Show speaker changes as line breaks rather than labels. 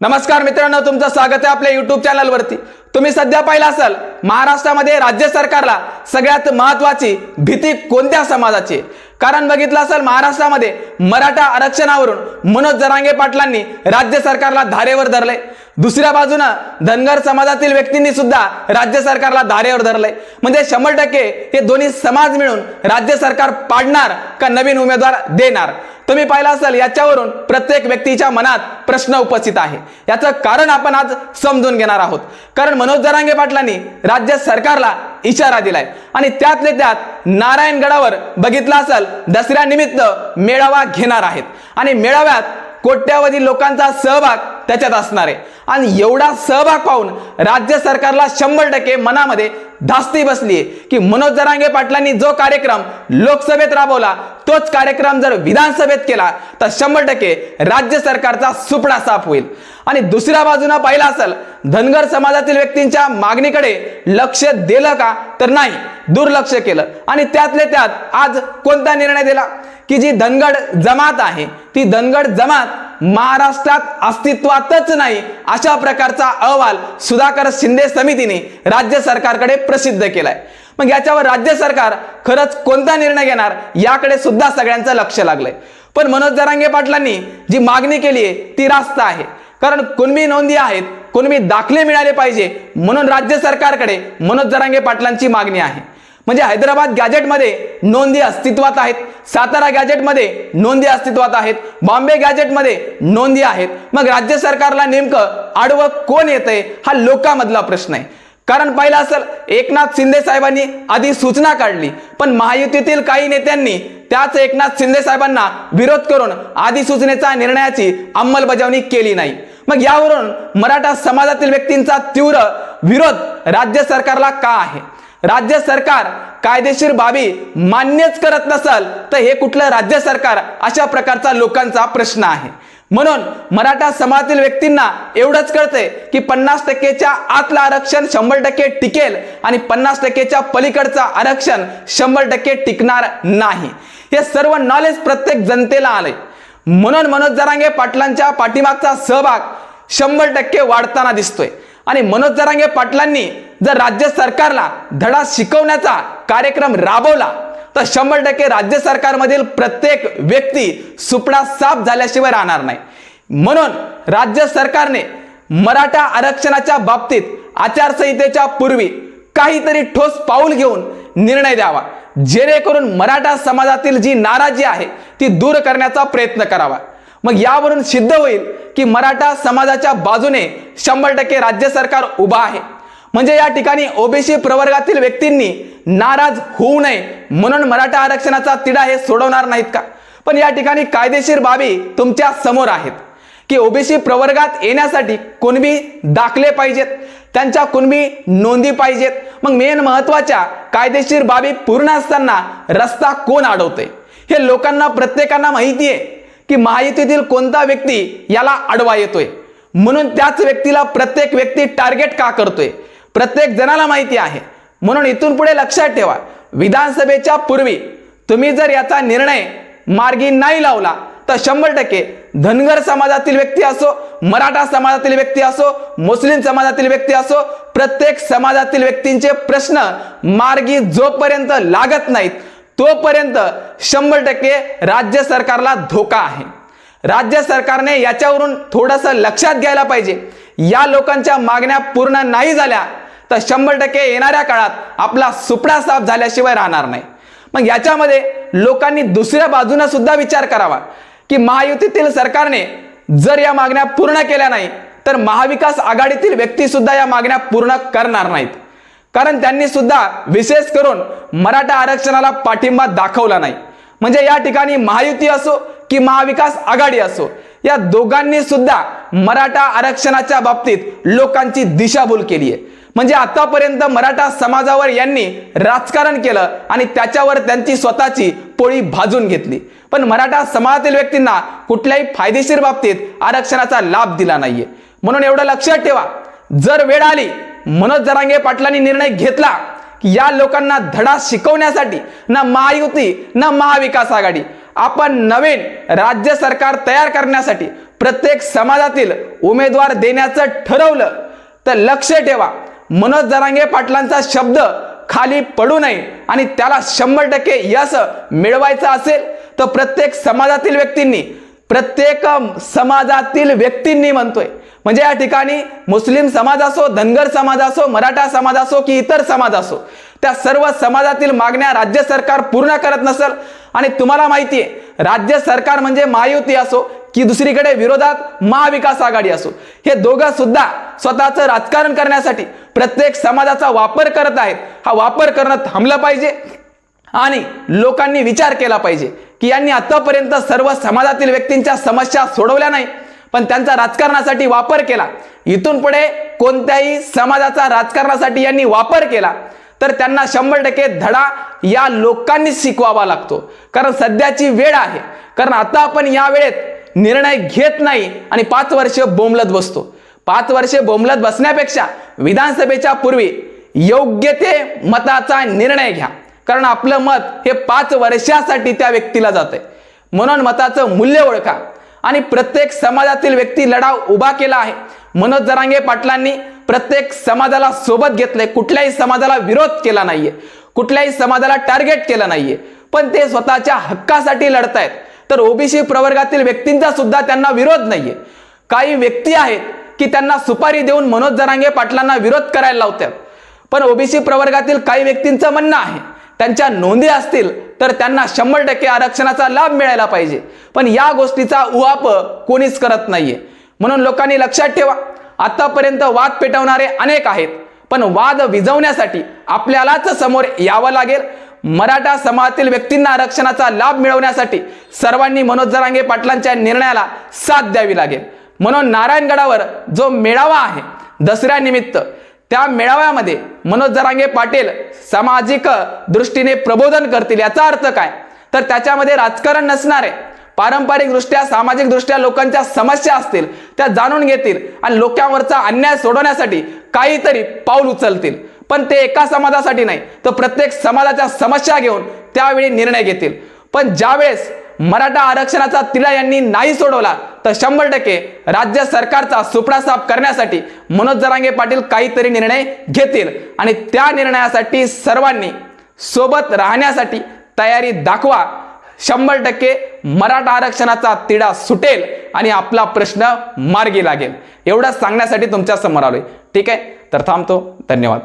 नमस्कार मित्रांनो तुमचं स्वागत आहे आपल्या युट्यूब चॅनलवरती तुम्ही सध्या पाहिलं असाल महाराष्ट्रामध्ये राज्य सरकारला सगळ्यात महत्वाची भीती कोणत्या समाजाची? कारण बघितलं असेल महाराष्ट्रामध्ये मराठा आरक्षणावरून मनोज जरांगे पाटलांनी राज्य सरकारला धारेवर धरलंय. दुसऱ्या बाजूनं धनगर समाजातील व्यक्तींनी सुद्धा राज्य सरकारला धारेवर धरलंय. म्हणजे शंभर टक्के हे दोन्ही समाज मिळून राज्य सरकार पाडणार का नवीन उमेदवार देणार? तुम्ही पाहिलं असेल याच्यावरून प्रत्येक व्यक्तीच्या मनात प्रश्न उपस्थित आहे. याचं कारण आपण आज समजून घेणार आहोत. कारण मनोज जरांगे पाटलांनी राज्य सरकारला इशारा दिलाय. आणि त्यातले त्यात नारायणगडावर बघितलं असेल दसऱ्यानिमित्त मेळावा घेणार आहेत. आणि मेळाव्यात कोट्यावधी लोकांचा सहभाग त्याच्यात असणार आहे. आणि एवढा सहभाग पाहून राज्य सरकारला शंभर टक्के मनामध्ये धास्ती बसली की मनोज जरांगे पाटलांनी जो कार्यक्रम लोकसभेत राबवला तोच कार्यक्रम जर विधानसभेत केला तर शंभर टक्के राज्य सरकारचा सुपडा साफ होईल. आणि दुसऱ्या बाजूनं पाहिलं असेल धनगर समाजातील व्यक्तींच्या मागणीकडे लक्ष दिलं का? तर नाही दुर्लक्ष केलं. आणि त्यातले त्यात आज कोणता निर्णय दिला? की जी धनगड जमात आहे ती धनगड जमात महाराष्ट्रात अस्तित्वातच नाही अशा प्रकारचा अहवाल सुधाकर शिंदे समितीने राज्य सरकारकडे प्रसिद्ध केलाय. मग याच्यावर राज्य सरकार खरंच कोणता निर्णय घेणार याकडे सुद्धा सगळ्यांचं लक्ष लागलंय. पण मनोज जरांगे पाटलांनी जी मागणी केली आहे ती रास्त आहे. कारण कुणबी नोंदी आहेत कुणबी दाखले मिळाले पाहिजे म्हणून राज्य सरकारकडे मनोज जरांगे पाटलांची मागणी आहे. म्हणजे हैदराबाद गॅजेटमध्ये नोंदी अस्तित्वात आहेत. सातारा गॅजेटमध्ये नोंदी अस्तित्वात आहेत. बॉम्बे गॅजेटमध्ये नोंदी आहेत. मग राज्य सरकारला नेमकं आडवं कोण येतंय हा लोकांमधला प्रश्न आहे. कारण पाहिलं असेल एकनाथ शिंदे साहेबांनी आधी सूचना काढली. पण महायुतीतील काही नेत्यांनी त्याच एकनाथ शिंदे साहेबांना विरोध करून अधिसूचनेचा निर्णयाची अंमलबजावणी केली नाही. मग यावरून मराठा समाजातील व्यक्तींचा तीव्र विरोध राज्य सरकारला का आहे? राज्य सरकार कायदेशीर बाबी मान्यच करत नसल तर हे कुठलं राज्य सरकार? अशा प्रकारचा लोकांचा प्रश्न आहे. म्हणून मराठा समाजातील व्यक्तींना एवढंच कळतंय की पन्नास टक्केच्या आतलं आरक्षण शंभर टक्के टिकेल आणि पन्नास टक्केच्या पलीकडचं आरक्षण शंभर टक्के टिकणार नाही. हे सर्व नॉलेज प्रत्येक जनतेला आलंय. म्हणून मनोज जरांगे पाटलांच्या पाठीमागचा सहभाग शंभर टक्के वाढताना दिसतोय. आणि मनोज जरांगे पाटलांनी जर राज्य सरकारला धडा शिकवण्याचा कार्यक्रम राबवला तर शंभर टक्के राज्य सरकारमधील प्रत्येक व्यक्ती सुपडा साफ झाल्याशिवाय राहणार नाही. म्हणून राज्य सरकारने मराठा आरक्षणाच्या बाबतीत आचारसंहितेच्या पूर्वी काहीतरी ठोस पाऊल घेऊन निर्णय द्यावा. जेणेकरून मराठा समाजातील जी नाराजी आहे ती दूर करण्याचा प्रयत्न करावा. मग यावरून सिद्ध होईल की मराठा समाजाच्या बाजूने शंभर टक्के राज्य सरकार उभा आहे. म्हणजे या ठिकाणी ओबीसी प्रवर्गातील व्यक्तींनी नाराज होऊ नये म्हणून मराठा आरक्षणाचा तिढा हे सोडवणार नाहीत का? पण या ठिकाणी कायदेशीर बाबी तुमच्यासमोर आहेत की ओबीसी प्रवर्गात येण्यासाठी कुणबी दाखले पाहिजेत त्यांच्या कुणबी नोंदी पाहिजेत. मग मेन महत्त्वाच्या कायदेशीर बाबी पूर्ण असताना रस्ता कोण अडवतोय? हे लोकांना प्रत्येकांना माहिती आहे. की महायुतीतील कोणता व्यक्ती याला आडवा येतोय? म्हणून त्याच व्यक्तीला प्रत्येक व्यक्ती टार्गेट का करतोय? प्रत्येक जणाला माहिती आहे. म्हणून इथून पुढे लक्षात ठेवा विधानसभेच्या पूर्वी तुम्ही जर याचा निर्णय मार्गी नाही लावला तर शंभर टक्के धनगर समाजातील व्यक्ती असो मराठा समाजातील व्यक्ती असो मुस्लिम समाजातील व्यक्ती असो प्रत्येक समाजातील व्यक्तींचे प्रश्न मार्गी जोपर्यंत लागत नाहीत तोपर्यंत शंभर टक्के राज्य सरकारला धोका आहे. राज्य सरकारने याच्यावरून थोडंसं लक्षात घ्यायला पाहिजे. या लोकांच्या मागण्या पूर्ण नाही झाल्या तर शंभर टक्के येणाऱ्या काळात आपला सुपडा साफ झाल्याशिवाय राहणार नाही. मग याच्यामध्ये लोकांनी दुसऱ्या बाजूने सुद्धा विचार करावा की महायुतीतील सरकारने जर या मागण्या पूर्ण केल्या नाही तर महाविकास आघाडीतील व्यक्ती सुद्धा या मागण्या पूर्ण करणार नाहीत. कारण त्यांनी सुद्धा विशेष करून मराठा आरक्षणाला पाठिंबा दाखवला नाही. म्हणजे या ठिकाणी महायुती असो की महाविकास आघाडी असो या दोघांनी सुद्धा मराठा आरक्षणाच्या बाबतीत लोकांची दिशाभूल केली आहे. म्हणजे आतापर्यंत मराठा समाजावर यांनी राजकारण केलं आणि त्याच्यावर त्यांची स्वतःची पोळी भाजून घेतली. पण मराठा समाजातील व्यक्तींना कुठल्याही फायदेशीर बाबतीत आरक्षणाचा लाभ दिला नाहीये. म्हणून एवढं लक्षात ठेवा. जर वेळ आली मनोज जरांगे पाटलांनी निर्णय घेतला की या लोकांना धडा शिकवण्यासाठी ना महायुती ना महाविकास आघाडी आपण नवीन राज्य सरकार तयार करण्यासाठी प्रत्येक समाजातील उमेदवार देण्याचं ठरवलं. तर लक्ष ठेवा मनोज जरांगे पाटलांचा शब्द खाली पडू नये आणि त्याला शंभर टक्के यश मिळवायचं असेल तर प्रत्येक समाजातील व्यक्तींनी प्रत्येक समाजातील व्यक्तींनी म्हणतोय म्हणजे या ठिकाणी मुस्लिम समाज असो धनगर समाज असो मराठा समाज असो की इतर समाज असो त्या सर्व समाजातील मागण्या राज्य सरकार पूर्ण करत नसेल. आणि तुम्हाला माहिती आहे राज्य सरकार म्हणजे महायुती असो की दुसरीकडे विरोधात महाविकास आघाडी असो. हे दोघं सुद्धा स्वतःचं राजकारण करण्यासाठी प्रत्येक समाजाचा वापर करत आहेत. हा वापर करणं थांबलं पाहिजे आणि लोकांनी विचार केला पाहिजे की यांनी आतापर्यंत सर्व समाजातील व्यक्तींच्या समस्या सोडवल्या नाही पण त्यांचा राजकारणासाठी वापर केला. इथून पुढे कोणत्याही समाजाचा राजकारणासाठी यांनी वापर केला. तर त्यांना शंभर टक्के धडा या लोकांनी शिकवावा लागतो. कारण सध्याची वेळ आहे. कारण आता आपण या वेळेत निर्णय घेत नाही आणि पाच वर्ष बोंबलत बसतो. पाच वर्षे बोंबलत बसण्यापेक्षा विधानसभेच्या पूर्वी योग्य ते मताचा निर्णय घ्या. कारण आपलं मत हे पाच वर्षासाठी त्या व्यक्तीला जात म्हणून मताचं मूल्य ओळखा. आणि प्रत्येक समाजातील व्यक्ती लढाव उभा केला आहे. मनोज जरांगे पाटलांनी प्रत्येक समाजाला सोबत घेतले कुठल्याही समाजाला विरोध केला नाहीये. कुठल्याही समाजाला टार्गेट केलं नाहीये. पण ते स्वतःच्या हक्कासाठी लढतायत. तर ओबीसी प्रवर्गातील व्यक्तींचा सुद्धा त्यांना विरोध नाहीये. काही व्यक्ती आहेत की त्यांना सुपारी देऊन मनोज जरांगे पाटलांना विरोध करायला लावतात. पण ओबीसी प्रवर्गातील काही व्यक्तींचं म्हणणं आहे त्यांच्या नोंदी असतील तर त्यांना शंभर टक्के आरक्षणाचा लाभ मिळायला पाहिजे. पण या गोष्टीचा उहाप कोणीच करत नाहीये. म्हणून लोकांनी लक्षात ठेवा आतापर्यंत वाद पेटवणारे अनेक आहेत पण वाद विझवण्यासाठी आपल्यालाच समोर यावं लागेल. मराठा समाजातील व्यक्तींना आरक्षणाचा लाभ मिळवण्यासाठी सर्वांनी मनोज जरांगे पाटलांच्या निर्णयाला साथ द्यावी लागेल. म्हणून नारायणगडावर जो मेळावा आहे दसऱ्यानिमित्त त्या मेळाव्यामध्ये मनोज जरांगे पाटील सामाजिक दृष्टीने प्रबोधन करतील याचा अर्थ काय? तर त्याच्यामध्ये राजकारण नसणार आहे पारंपरिक दृष्ट्या सामाजिक दृष्ट्या लोकांच्या समस्या असतील त्या जाणून घेतील आणि लोकांवरचा अन्याय सोडवण्यासाठी काहीतरी पाऊल उचलतील. पण ते एका समाजासाठी नाही तर प्रत्येक समाजाच्या समस्या घेऊन त्यावेळी निर्णय घेतील. पण ज्यावेळेस मराठा आरक्षणाचा तिला यांनी नाही सोडवला तर शंभर टक्के राज्य सरकारचा सुपडा साफ करण्यासाठी मनोज जरांगे पाटील काहीतरी निर्णय घेतील. आणि त्या निर्णयासाठी सर्वांनी सोबत राहण्यासाठी तयारी दाखवा. शंभर टक्के मराठा आरक्षणाचा तिढा सुटेल आणि आपला प्रश्न मार्गी लागेल. एवढंच सांगण्यासाठी तुमच्यासमोर आलोय. ठीक आहे? तर थांबतो. धन्यवाद.